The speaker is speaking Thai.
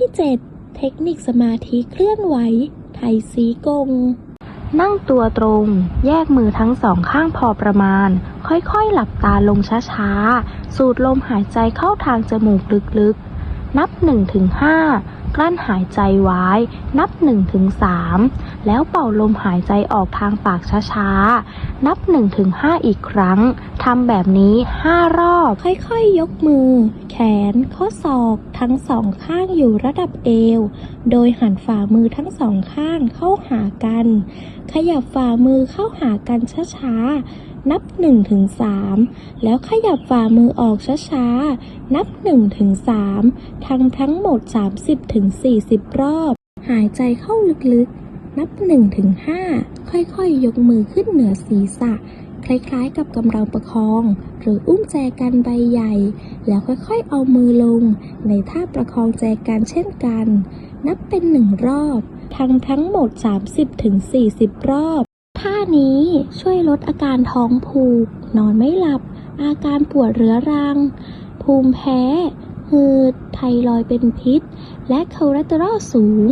ที่ 7 เทคนิคสมาธิเคลื่อนไหว ไทยสีกง นั่งตัวตรง แยกมือทั้งสองข้างพอประมาณ ค่อยๆ หลับตาลงช้าๆ สูดลมหายใจเข้าทางจมูกลึกๆ นับ 1-5 กลั้นหายใจไว้ นับ 1-3 แล้วเป่าลมหายใจออกทางปากช้าๆ นับ 1-5 อีกครั้ง ทำแบบนี้ 5 รอบ ค่อยๆ ยกมือแข น ข้อศอกทั้งสองข้างอยู่ระดับเอว โดยหันฝ่ามือทั้งสองข้างเข้าหากัน ขยับฝ่ามือเข้าหากันช้าๆ นับ1ถึง3แล้วขยับฝ่ามือออกช้าๆ นับ1ถึง3ทั้งทั้งหมด 30ถึง40 รอบ หายใจเข้าลึกๆ นับ1ถึง5ค่อยๆ ยกมือขึ้นเหนือศีรษะ คล้ายๆ กับกำลังประคอง หรืออุ้มแจกันใบใหญ่ แล้วค่อยๆเอามือลง ในท่าประคองแจกันเช่นกัน นับเป็นหนึ่งรอบทั้งทั้งหมด 30-40 รอบ ท่านี้ช่วยลดอาการท้องผูก นอนไม่หลับ อาการปวดเรื้อรัง ภูมิแพ้ หืด ไทรอยเป็นพิษ และคอเลสเตอรอลสูง